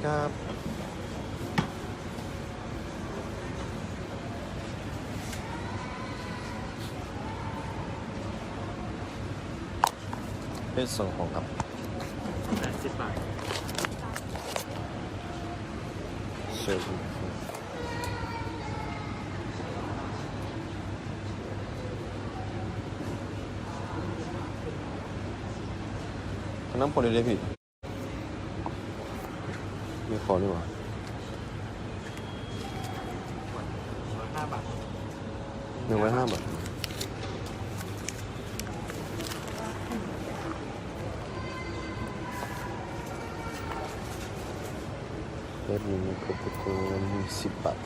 วัสดีครับเป็นส่งของครับแปดสิบบาทเชิญน้ำผลเลยพี่มีข อดีกว่าร้อยห้าบาหนึ่งร้อยห้าบาทแล็บนี้ครบทุกคนสิบบาท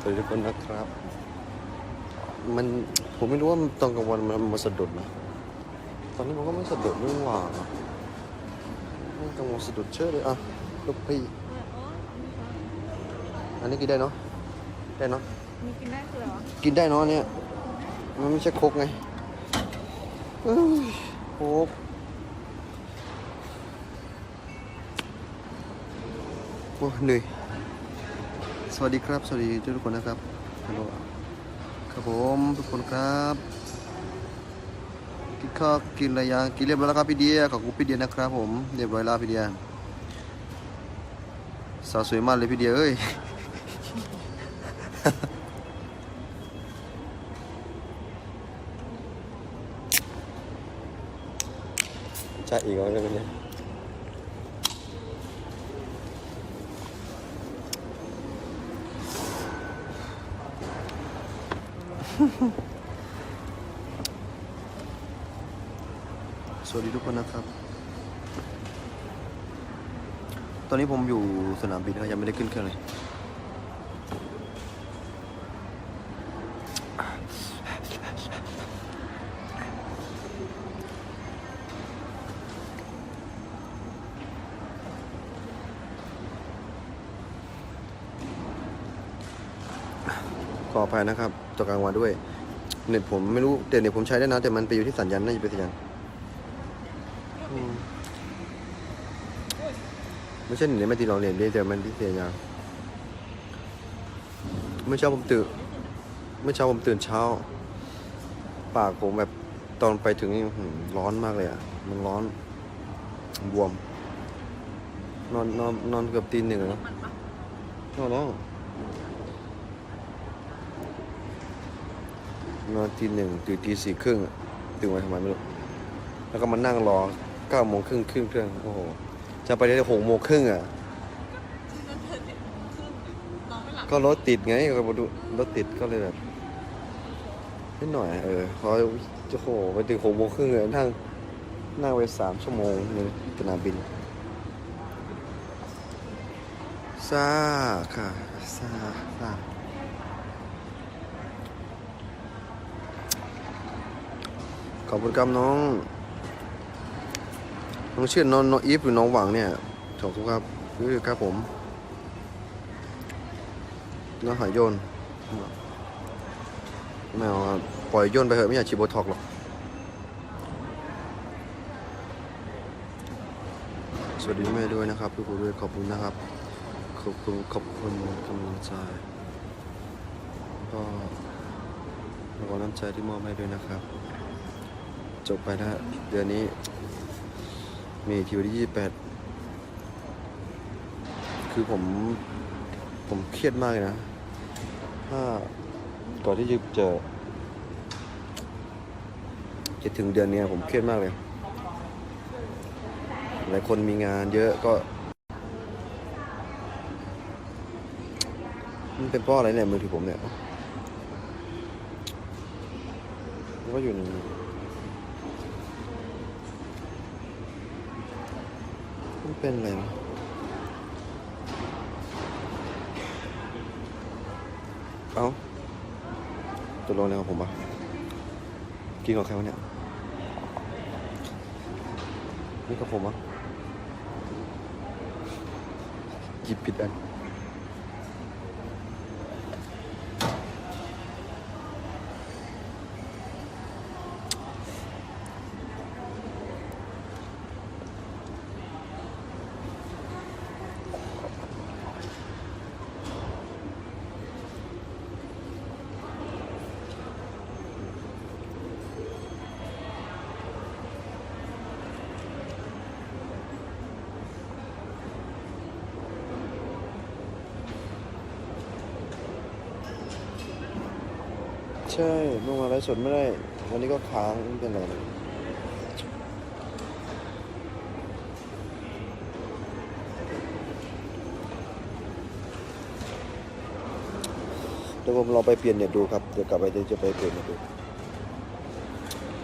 สวัสดีทุกคนนะครับ มันผมไม่รู้ว่ามันตอนกลางวันมันมาสะดุดนะตอนนี้มันก็ไม่สะดุดไม่หว่าไม่กลางวันสะดุดเชื่อเลยอะลูกพี่อันนี้กินได้เนาะได้เนาะมีกินได้คือเหรอกินได้เนาะเนี่ยมันไม่ใช่โคกไงเอ้ยโคกโอ้เหนื่อย สวัสดีครับ สวัสดีทุกคนนะครับฮัลโหลครับผมทุกคนครับกินข้าวกินอะไรยังกินเรียบร้อยแล้วครับพี่เดียขอบคุณพี่เดียนะครับผมเรียบร้อยแล้วพี่เดียสาวสวยมากเลยพี่เดียเอ้ยจะอีกแล้วเนี่ย สวัสดีทุกคนนะครับ ตอนนี้ผมอยู่สนามบินนะครับยังไม่ได้ขึ้นเครื่องเลย ขออภัยนะครับตกกลางวันด้วย เน็ตผมไม่รู้แต่เน็ตผมใช้ได้นะ แต่มันไปอยู่ที่สัญญาณน่าจะเป็นสัญญาณไม่ใช่เน็ตไม่ตีรองเน็ตเลยแต่มันที่สัญญาณเมื่อเช้าผมตื่นเมื่อเช้าผมตื่นเช้า ปากผมแบบตอนไปถึงนี่ร้อนมากเลยอะ มันร้อนบวม นอนนอนนอนเกือบตีหนึ่งแล้วนอนแล้ว นอนตีหนึ่งตื่นตีสี่ครึ่งตื่นมาทำไมไม่รู้แล้วก็มานั่งรอเก้าโมงครึ่งขึ้นเครื่องโอ้โหจะไปได้หกโมงครึ่งอะก็รถติดไงก็มาดูรถติดก็เลยแบบนิดหน่อยเออพอจะโหไปถึงหกโมงครึ่งเลยนั่งนั่งไปสามชั่วโมงในสนามบินซาค่ะซาซา ขอบคุณครับน้อง น้องชื่อน้องน้องอีฟหรือน้องหวังเนี่ยขอบคุณครับคือครับผม น้องหายโยนไม่เอาครับปล่อยโยนไปเถอะไม่อยากฉีดโบท็อกหรอก สวัสดีแม่ด้วยนะครับทุกคนด้วยขอบคุณนะครับ ขอบคุณขอบคุณกำลังใจก็แล้วก็น้ำใจที่มอบให้ด้วยนะครับ จบไปแล้วเดือนนี้ มีทีวันที่ 28 คือผม ผมเครียดมากเลยนะ ถ้าก่อนที่จะเจอจะถึงเดือนนี้ผมเครียดมากเลย หลายคนมีงานเยอะก็ มันเป็นเพราะอะไรเนี่ยมือถือผมเนี่ยมันก็อยู่ใน เป็นอะไรวะเอาตัวลงแล้วผมปะกินกับใครวะเนี่ยนี่กับผมปะหยิบผิดอัน ฟ์สดไม่ได้ วันนี้ก็ค้างไม่เป็นไรเลยเดี๋ยวผมลองไปเปลี่ยนเน็ตดูครับ เดี๋ยวกลับไปจะไปเปลี่ยนเน็ตดู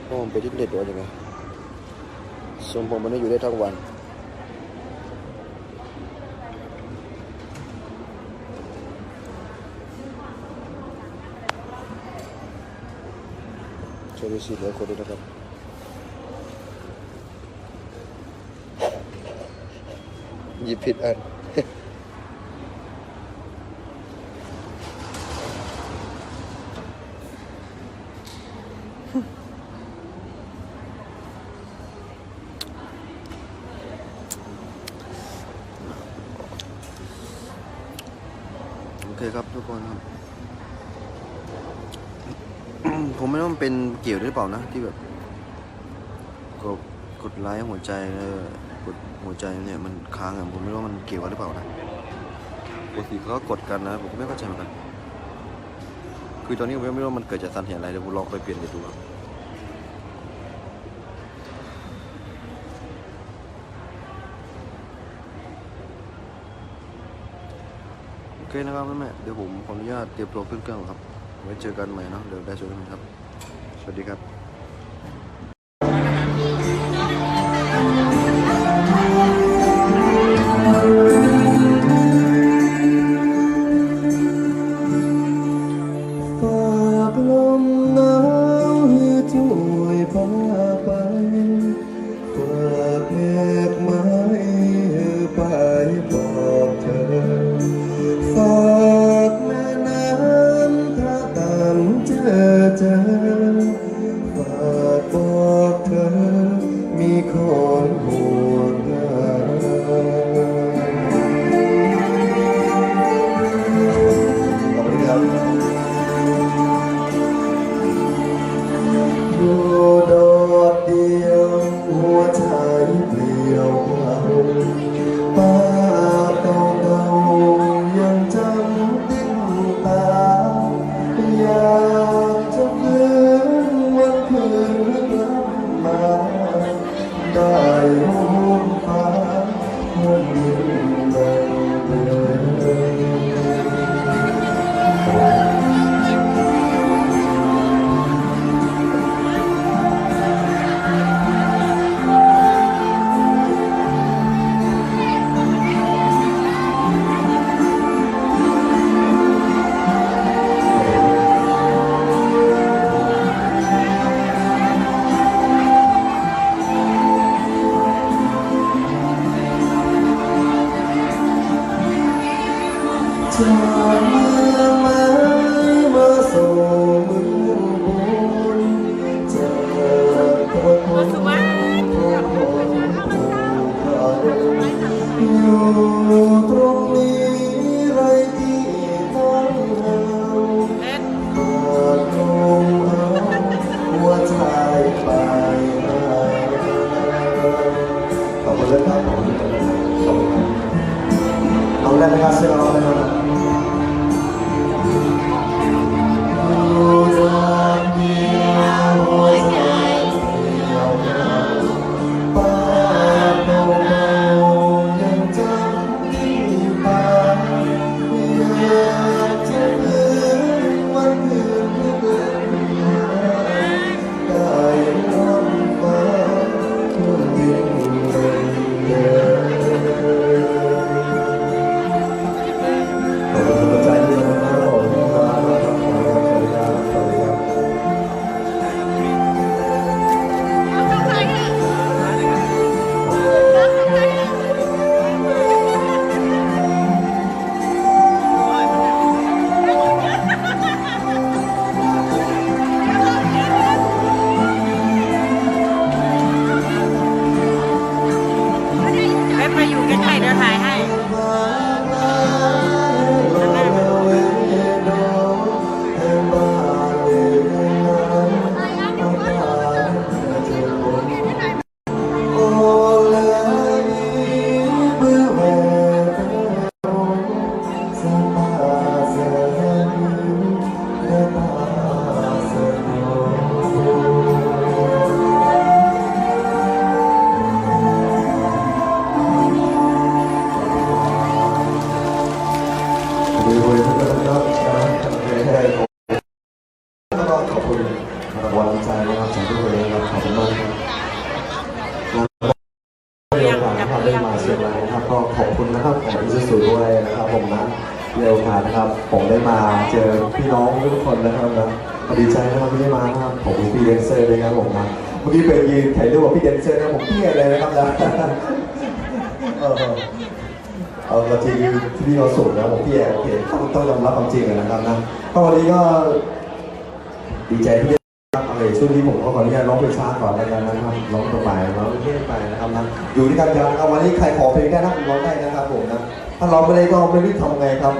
เพราะผมไปที่เน็ตดูว่ายังไงส่วนผมมันไม่อยู่ได้ทั้งวัน ช่วยดูสี่ร้อยคนด้วยนะครับหยิบผิดอันโอเคครับทุกคนครับ ผมไม่รู้มันเป็นเกี่ยวหรือเปล่านะ ที่แบบกดกดไลค์หัวใจเออกดหัวใจเนี่ยมันค้างอะผมไม่รู้มันเกี่ยวหรือเปล่านะปกติเขาก็กดกันนะ ผมก็ไม่เข้าใจเหมือนกัน คือตอนนี้ผมไม่รู้ว่ามันเกิดจากสาเหตุอะไรเดี๋ยวผมลองไปเปลี่ยนดูครับโอเคนะครับแม่เดี๋ยวผมขออนุญาตเตรียมตัวขึ้นเครื่องครับ ไว้เจอกันใหม่เนาะเดี๋ยวได้ชมกันครับ สวัสดีครับ เอาจริงที่พี่เราสูงนะผมพี่แอโอเคต้องต้องยอมรับความจริงนะครับนะก็วันนี้ก็ดีใจที่ได้รับอะไรช่วงนี้ผมก็ขออนุญาตร้องเพลงช้าก่อนแล้วกันนะครับร้องตัวใหม่ร้องเพลงไปนะครับนะอยู่ด้วยกันยาวนะครับวันนี้ใครขอเพลงได้นะผมร้องได้นะครับผมนะถ้าร้องไม่ได้ก็ไม่รู้ทำไงครับ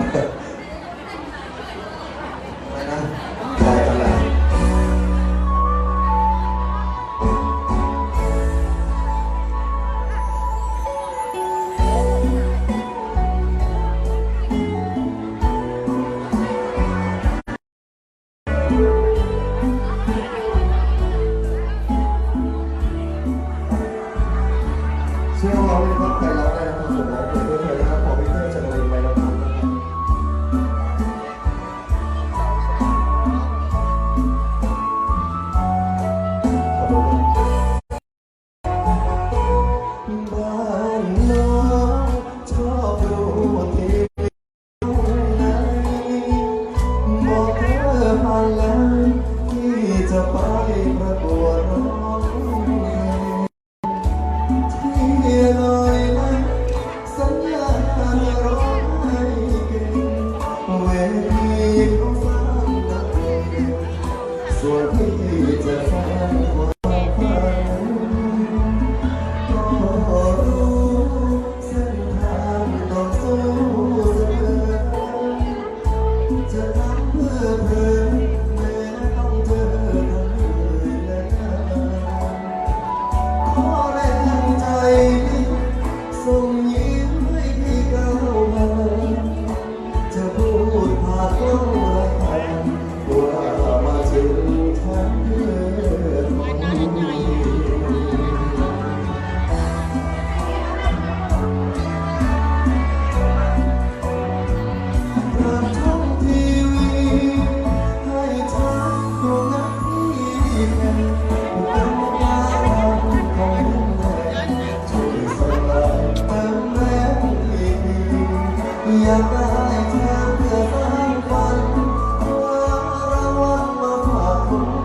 the number of Oh.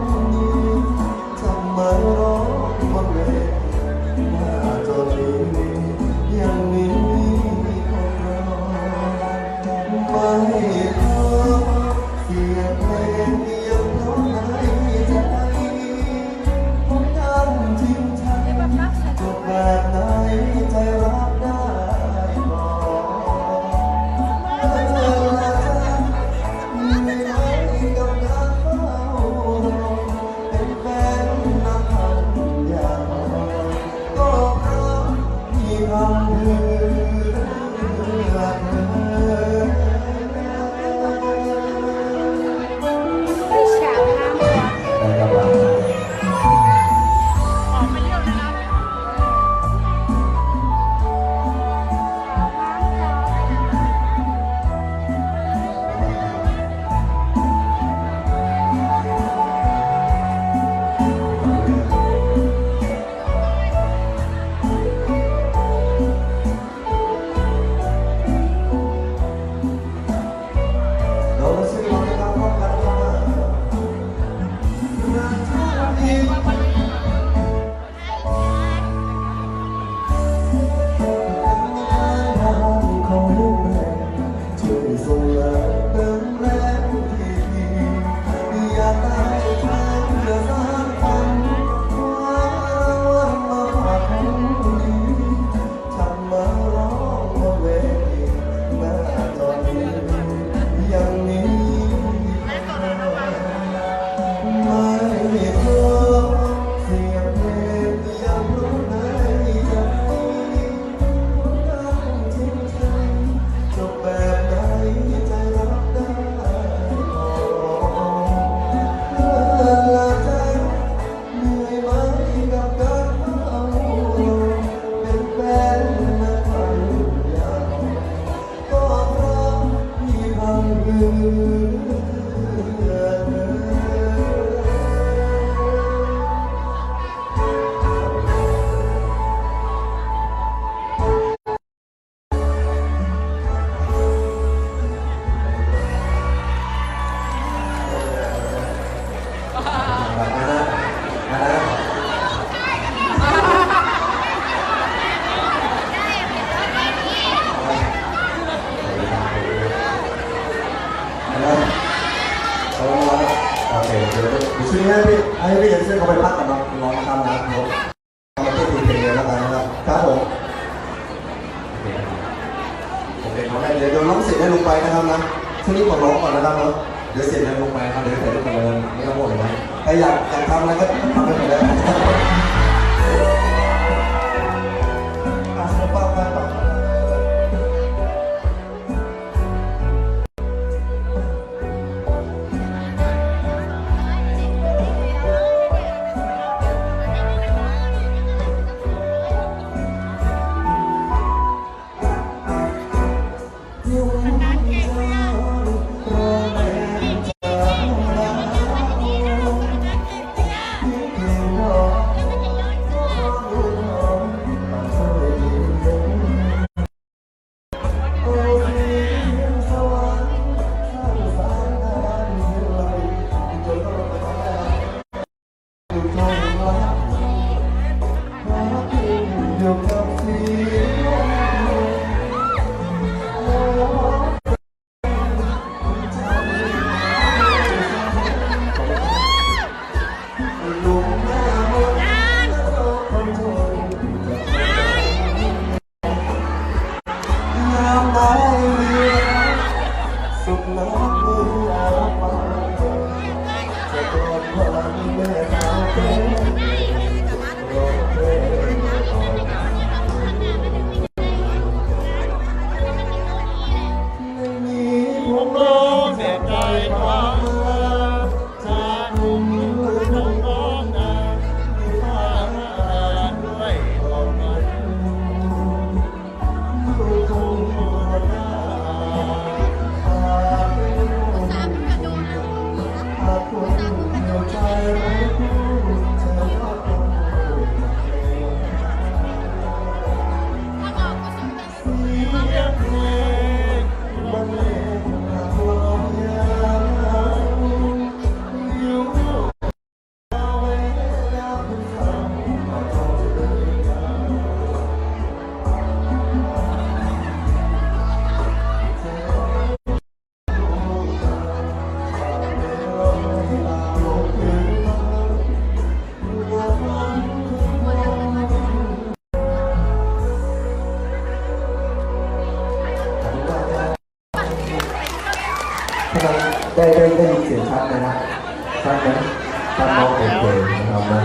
ท่านน้องโอเคนะครับนะ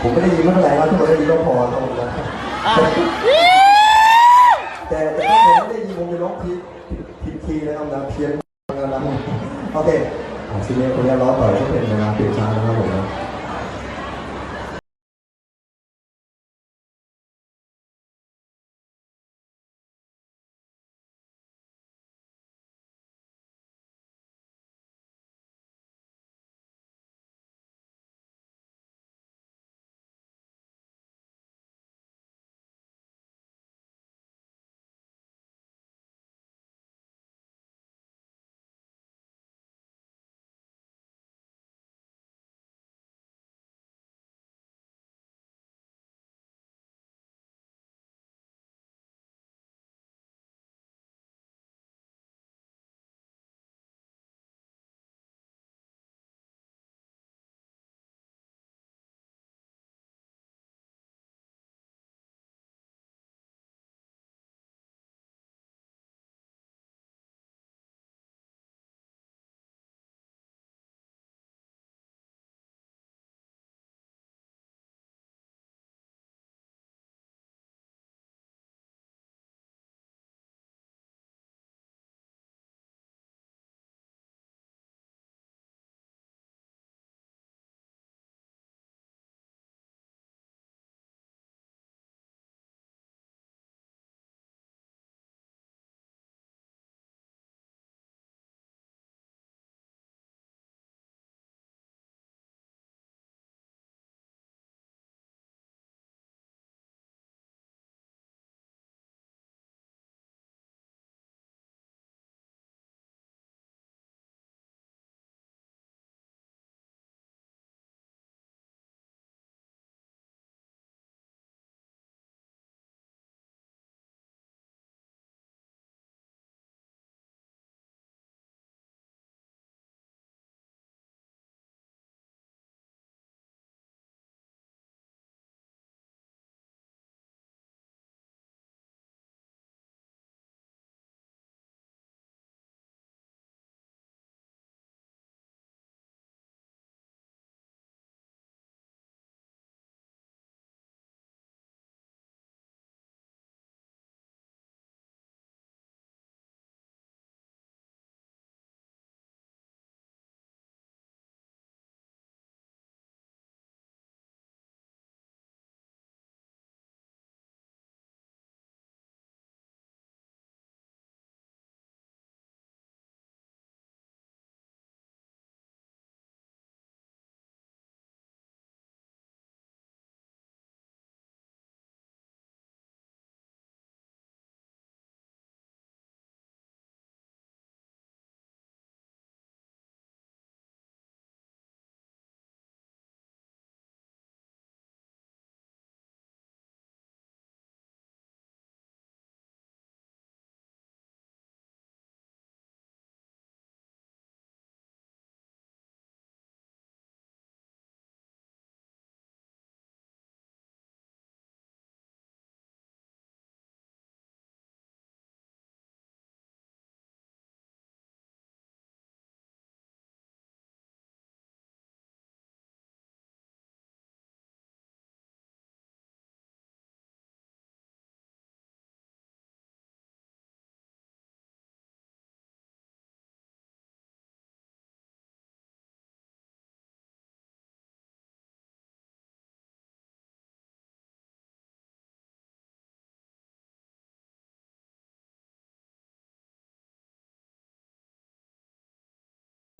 ผมไม่ได้ยินไม่เป็นไรว่าทุกคนได้ยินก็พอครับผมนะแต่แต่ถ้าผมไม่ได้ยินผมจะร้องผิดผิดคีนะครับนะเพี้ยนนะครับโอเคทีนี้ผมจะร้องต่อที่เป็นนะครับเปลี่ยนช้านะครับผมนะ